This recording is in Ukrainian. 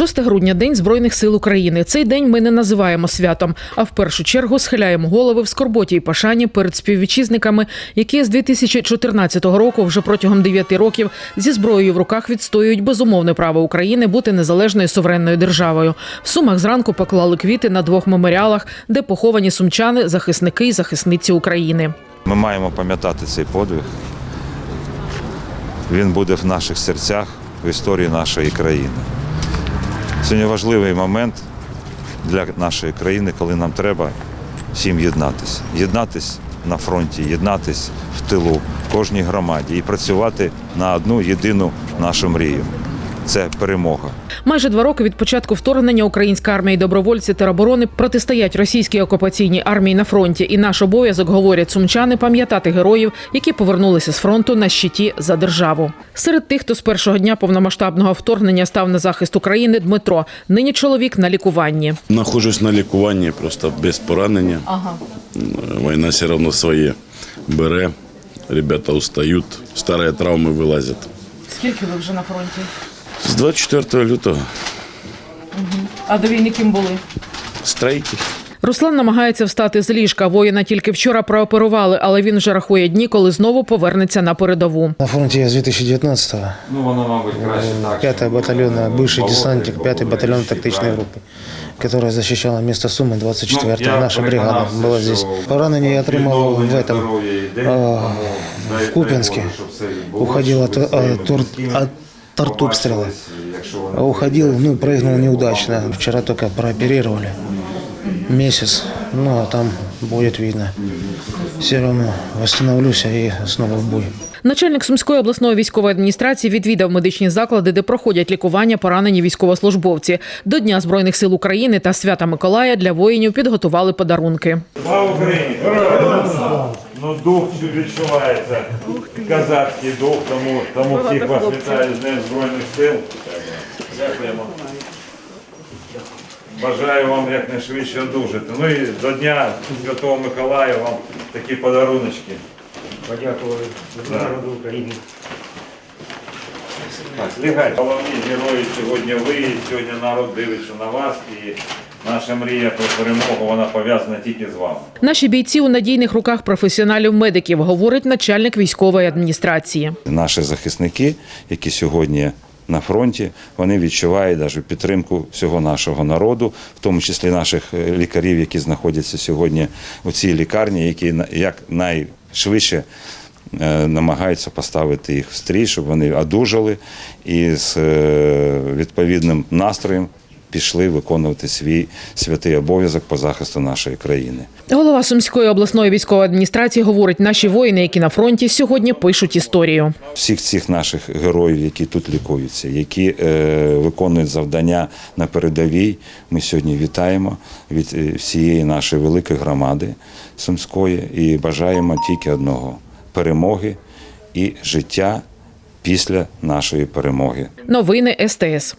6 грудня День Збройних сил України. Цей день ми не називаємо святом, а в першу чергу схиляємо голови в скорботі і пошані перед співвітчизниками, які з 2014 року, вже протягом 9 років, зі зброєю в руках відстоюють безумовне право України бути незалежною суверенною державою. В сумах зранку поклали квіти на двох меморіалах, де поховані сумчани, захисники і захисниці України. Ми маємо пам'ятати цей подвиг. Він буде в наших серцях, в історії нашої країни. Сьогодні важливий момент для нашої країни, коли нам треба всім єднатися. Єднатись на фронті, єднатись в тилу, кожній громаді і працювати на одну єдину нашу мрію. Це перемога. Майже два роки від початку вторгнення українська армія і добровольці тероборони протистоять російській окупаційній армії на фронті. І наш обов'язок говорять сумчани пам'ятати героїв, які повернулися з фронту на щиті за державу. Серед тих, хто з першого дня повномасштабного вторгнення став на захист України, Дмитро. Нині чоловік на лікуванні. Нахожусь на лікуванні, просто без поранення. Ага. Війна все одно своє бере. Ребята устають, старі травми вилазять. Скільки ви вже на фронті? З 24 лютого А до війни ким були? страйки. Руслан намагається встати з ліжка. Воїна тільки вчора прооперували, але він вже рахує дні, коли знову повернеться на передову. На фронте я с 2019-го. Ну, воно, мабуть, краще так. 5 батальона, бывший десантник 5 батальон тактичной группы, которая защищала место Сумы, 24 Ну, я Наша бригада переконався, была що здесь. Поранение я отримал в этом, а, в Купинске. Уходил от, от, от, от артобстрела. А Уходил, ну, прыгнул неудачно. Вчера только прооперировали. Месяц. Ну, а там будет видно. Все равно восстановлюсь и снова в бой. Начальник Сумської обласної військової адміністрації відвідав медичні заклади, де проходять лікування поранені військовослужбовці. До Дня збройних сил України та свята Миколая для воїнів підготували подарунки. Слава Україні! Ну, дух відчувається, казацький дух, тому, тому всіх вас вітаю з Днем Збройних сил. Дякуємо. Бажаю вам якнайшвидше одужати. Ну і до Дня Святого Миколая вам такі подаруночки. Подякували за народу України. Так, лягайте. Головні герої сьогодні ви, сьогодні народ дивиться на вас і наша мрія про перемогу, вона пов'язана тільки з вами. Наші бійці у надійних руках професіоналів-медиків, говорить начальник військової адміністрації. Наші захисники, які сьогодні на фронті, вони відчувають навіть підтримку всього нашого народу, в тому числі наших е, лікарів, які знаходяться сьогодні у цій лікарні, які на- як найшвидше намагаються поставити їх в стрій, щоб вони одужали і з е, відповідним настроєм пішли виконувати свій святий обов'язок по захисту нашої країни. Голова Сумської обласної військової адміністрації говорить, наші воїни, які на фронті, сьогодні пишуть історію. всіх цих наших героїв, які тут лікуються, які е, виконують завдання на передовій. Ми сьогодні вітаємо від е, всієї нашої великої громади Сумської і бажаємо тільки одного перемоги і життя після нашої перемоги. Новини СТС.